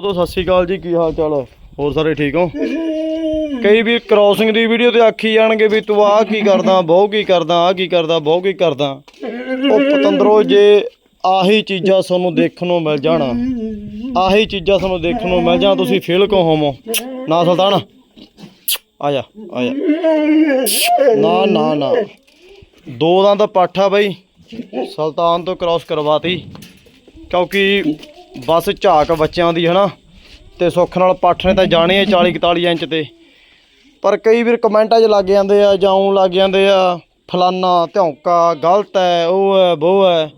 ਉਦੋਂ ਸਤਿ ਸ਼੍ਰੀ ਅਕਾਲ ਜੀ, ਕੀ ਹਾਲ ਚਾਲ ਆ? ਹੋਰ ਸਾਰੇ ਠੀਕ ਹੋ? ਕਈ ਵੀ ਕ੍ਰਾਸਿੰਗ ਦੀ ਵੀਡੀਓ ਤੇ ਆਖੀ ਜਾਣਗੇ ਵੀ ਤੂੰ ਆਹ ਕੀ ਕਰਦਾ, ਬਹੁ ਕੀ ਕਰਦਾ, ਆਹ ਕੀ ਕਰਦਾ, ਬਹੁ ਕੀ ਕਰਦਾ। ਉਹ ਪਤੰਦਰੋ, ਜੇ ਆਹੀ ਚੀਜ਼ਾਂ ਤੁਹਾਨੂੰ ਦੇਖਣ ਨੂੰ ਮਿਲ ਜਾਣਾ, ਆਹੀ ਚੀਜ਼ਾਂ ਤੁਹਾਨੂੰ ਦੇਖਣ ਨੂੰ ਮਿਲ ਜਾਣ, ਤੁਸੀਂ ਫੇਲ ਕਿਉਂ ਹੋਵੋ? ਨਾ ਸੁਲਤਾਨ। ਆ ਜਾ ਆ ਜਾ। ਨਾ ਨਾ ਨਾ। ਦੋ ਦੰਦ ਪਾਠਾ ਬਈ। ਸੁਲਤਾਨ ਤੋਂ ਕ੍ਰਾਸ ਕਰਵਾਤੀ। ਕਿਉਂਕਿ ਬਸ ਝਾਕ ਬੱਚਿਆਂ ਦੀ, ਹਨਾ? ਤੇ ਸੁੱਖ ਨਾਲ ਪੱਠ ਨੇ ਤਾਂ ਜਾਣੇ ਆ 40 41 ਇੰਚ ਤੇ। ਪਰ ਕਈ ਵੀਰ ਕਮੈਂਟਾਂ 'ਚ ਲੱਗ ਜਾਂਦੇ ਆ, ਜਾਂ ਊਂ ਲੱਗ ਜਾਂਦੇ ਆ, ਫਲਾਨਾ ਧੌਂਕਾ ਗਲਤ ਹੈ ਉਹ ਹੈ ਉਹ ਹੈ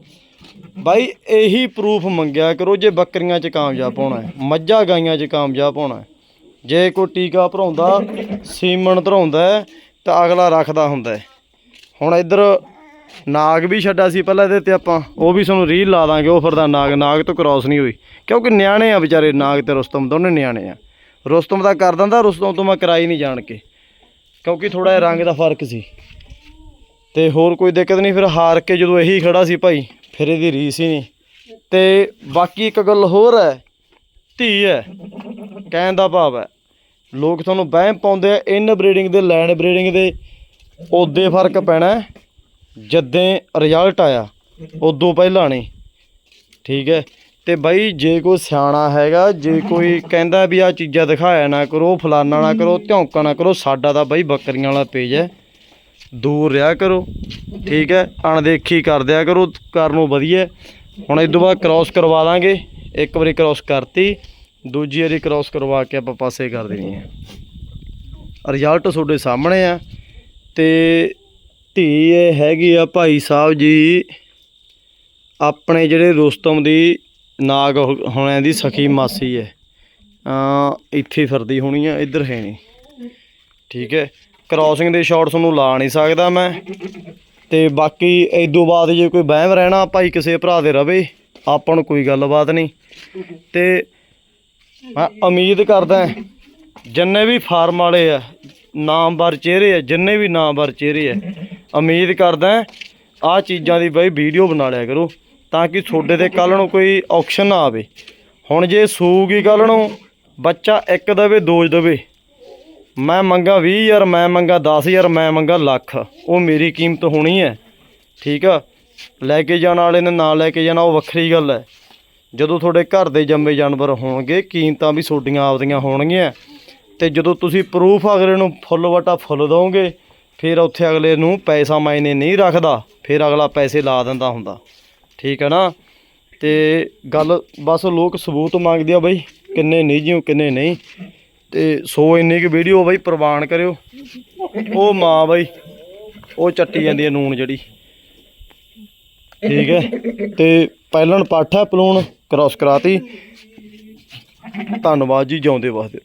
ਬਾਈ, ਇਹੀ ਪ੍ਰੂਫ ਮੰਗਿਆ ਕਰੋ ਜੇ ਬੱਕਰੀਆਂ 'ਚ ਕਾਮਯਾਬ ਹੋਣਾ ਹੈ ਮੱਝਾਂ ਗਾਈਆਂ 'ਚ ਕਾਮਯਾਬ ਹੋਣਾ ਜੇ ਕੋਈ ਟੀਕਾ ਭਰਾਉਂਦਾ ਸੀਮਨ ਧਰਾਉਂਦਾ ਤਾਂ ਅਗਲਾ ਰੱਖਦਾ ਹੁੰਦਾ ਹੁਣ ਇੱਧਰ ਨਾਗ ਵੀ ਛੱਡਾ ਸੀ ਪਹਿਲਾਂ ਇਹਦੇ ਤੇ ਆਪਾਂ, ਉਹ ਵੀ ਤੁਹਾਨੂੰ ਰੀਲ ਲਾ ਦਾਂਗੇ, ਉਹ ਫਿਰਦਾ ਨਾਗ ਨਾਗ ਤੋਂ ਕ੍ਰਾਸ ਨਹੀਂ ਹੋਈ। ਕਿਉਂਕਿ ਨਿਆਣੇ ਆ ਵਿਚਾਰੇ, ਨਾਗ ਤੇ ਰੁਸਤਮ ਦੋਨੇ ਨਿਆਣੇ ਆ। ਰੁਸਤਮ ਦਾ ਕਰ ਦਿੰਦਾ, ਰੁਸਤਮ ਤੋਂ ਮੈਂ ਕਰਾਈ ਨਹੀਂ ਜਾਣ ਕੇ। ਕਿਉਂਕਿ ਥੋੜਾ ਜਿਹਾ ਰੰਗ ਦਾ ਫ਼ਰਕ ਸੀ। ਤੇ ਹੋਰ ਕੋਈ ਦਿੱਕਤ ਨਹੀਂ, ਫਿਰ ਹਾਰ ਕੇ ਜਦੋਂ ਇਹੀ ਖੜਾ ਸੀ ਭਾਈ, ਫਿਰ ਇਹਦੀ ਰੀਸ ਹੀ ਨਹੀਂ। ਤੇ ਬਾਕੀ ਇੱਕ ਗੱਲ ਹੋਰ ਹੈ, ਧੀ ਹੈ, ਕਹਿਣ ਦਾ ਭਾਵ ਹੈ, ਲੋਕ ਤੁਹਾਨੂੰ ਵਹਿਮ ਪਾਉਂਦੇ ਆ ਇਨ ਬਰੀਡਿੰਗ ਦੇ ਲੈਂਡ ਬਰੀਡਿੰਗ ਦੇ, ਉਹਦੇ ਫ਼ਰਕ ਪੈਣਾ ਜਦੇ ਰਿਜ਼ਲਟ ਆਇਆ, ਉਦੋਂ ਪਹਿਲਾਂ ਨਹੀਂ। ਠੀਕ ਹੈ? ਤੇ ਬਾਈ, ਜੇ ਕੋਈ ਸਿਆਣਾ ਹੈਗਾ, ਜੇ ਕੋਈ ਕਹਿੰਦਾ ਵੀ ਆ ਚੀਜ਼ਾਂ ਦਿਖਾਇਆ ਨਾ ਕਰੋ, ਫਲਾਨਾ ਨਾ ਕਰੋ, ਧੌਂਕਾ ਨਾ ਕਰੋ, ਸਾਡਾ ਤਾਂ ਬਾਈ ਬੱਕਰੀਆਂ ਵਾਲਾ ਪੇਜ ਹੈ। ਦੂਰ ਰਿਹਾ ਕਰੋ। ਠੀਕ ਹੈ? ਅਣਦੇਖੀ ਕਰ ਦਿਆ ਕਰੋ, ਕਰਨ ਨੂੰ ਵਧੀਆ ਹੁਣ ਇਸ ਤੋਂ ਬਾਅਦ ਕ੍ਰਾਸ ਕਰਵਾ ਦਾਂਗੇ। ਇੱਕ ਵਾਰੀ ਕ੍ਰਾਸ ਕਰਤੀ, ਦੂਜੀ ਵਾਰੀ ਕ੍ਰਾਸ ਕਰਵਾ ਕੇ ਆਪਾਂ ਪਾਸੇ ਕਰ ਦੇਣੀ ਹੈ। ਰਿਜ਼ਲਟ ਤੁਹਾਡੇ ਸਾਹਮਣੇ ਆ। ਤੇ ਧੀ ਇਹ ਹੈਗੀ ਆ ਭਾਈ ਸਾਹਿਬ ਜੀ। ਆਪਣੇ ਜਿਹੜੇ ਰੋਸਤਮ ਦੀ ਨਾਗ ਹੋ- ਹੋਣਿਆਂ ਦੀ ਸਖੀ ਮਾਸੀ ਹੈ। ਆ ਇੱਥੇ ਫਿਰਦੀ ਹੋਣੀ ਆ, ਇੱਧਰ ਹੈ ਨਹੀਂ। ਠੀਕ ਹੈ। ਕ੍ਰਾਸਿੰਗ ਦੇ ਸ਼ਾਟ ਤੁਹਾਨੂੰ ਲਾ ਨਹੀਂ ਸਕਦਾ ਮੈਂ। ਤੇ ਬਾਕੀ ਇਦੋਂ ਬਾਅਦ ਜੇ ਕੋਈ ਵਹਿਮ ਰਹਿਣਾ, ਭਾਈ ਕਿਸੇ ਭਰਾ ਦੇ ਰਵੇ, ਆਪਾਂ ਨੂੰ ਕੋਈ ਗੱਲਬਾਤ ਨਹੀਂ। ਤੇ ਮੈਂ ਉਮੀਦ ਕਰਦਾ ਜਿੰਨੇ ਵੀ ਫਾਰਮ ਵਾਲੇ ਆ, ਨਾਮਵਰ ਚਿਹਰੇ ਆ, ਜਿੰਨੇ ਵੀ ਨਾਮਵਰ ਚਿਹਰੇ ਆ ਉਮੀਦ ਕਰਦਾ ਆਹ ਚੀਜ਼ਾਂ ਦੀ ਬਈ ਵੀਡੀਓ ਬਣਾ ਲਿਆ ਕਰੋ ਤਾਂ ਕਿ ਤੁਹਾਡੇ ਤੇ ਕੱਲ ਨੂੰ ਕੋਈ ਔਕਸ਼ਨ ਨਾ ਆਵੇ। ਹੁਣ ਜੇ ਸੂਗੀ ਕੱਲ ਨੂੰ, ਬੱਚਾ ਇੱਕ ਦੇਵੇ, ਦੋ ਦਵੇ। ਮੈਂ ਮੰਗਾ 20000 ਮੈਂ ਮੰਗਾ 10000 ਮੈਂ ਮੰਗਾ ਲੱਖ। ਉਹ ਮੇਰੀ ਕੀਮਤ ਹੋਣੀ ਹੈ। ਠੀਕ ਆ? ਲੈ ਕੇ ਜਾਣ ਵਾਲੇ ਨੇ, ਨਾ ਲੈ ਕੇ ਜਾਣਾ, ਉਹ ਵੱਖਰੀ ਗੱਲ ਹੈ। ਜਦੋਂ ਤੁਹਾਡੇ ਘਰ ਦੇ ਜੰਮੇ ਜਾਨਵਰ ਹੋਣਗੇ, ਕੀਮਤਾਂ ਵੀ ਤੁਹਾਡੀਆਂ ਆਪਦੀਆਂ ਹੋਣਗੀਆਂ। ਤੇ ਜਦੋਂ ਤੁਸੀਂ ਪ੍ਰੂਫ ਅਗਲੇ ਨੂੰ ਫੁੱਲ ਵਟਾ ਫੁੱਲ ਦੋਗੇ ਫਿਰ ਉੱਥੇ ਅਗਲੇ ਨੂੰ ਪੈਸਾ ਮਾਇਨੇ ਨਹੀਂ ਰੱਖਦਾ, ਫਿਰ ਅਗਲਾ ਪੈਸੇ ਲਾ ਦਿੰਦਾ ਹੁੰਦਾ। ਠੀਕ ਹੈ ਨਾ? ਤੇ ਗੱਲ ਬਸ ਲੋਕ ਸਬੂਤ ਮੰਗਦੇ ਆ ਬਈ, ਕਿੰਨੇ ਨਿੱਜੀਓ ਕਿੰਨੇ ਨਹੀਂ। ਤੇ ਸੋ ਇੰਨੀ ਕੁ ਵੀਡੀਓ ਬਈ ਪ੍ਰਵਾਨ ਕਰਿਓ। ਉਹ ਮਾਂ ਬਈ, ਉਹ ਚੱਟੀ ਜਾਂਦੀ ਹੈ ਨੂਨ ਜਿਹੜੀ। ਠੀਕ ਹੈ? ਤੇ ਪਹਿਲਣ ਪਾਠਾ ਪਲੂਣ ਕ੍ਰਾਸ ਕਰਾਤੀ। ਧੰਨਵਾਦ ਜੀ, ਜਿਉਂਦੇ ਵਾਸਤੇ।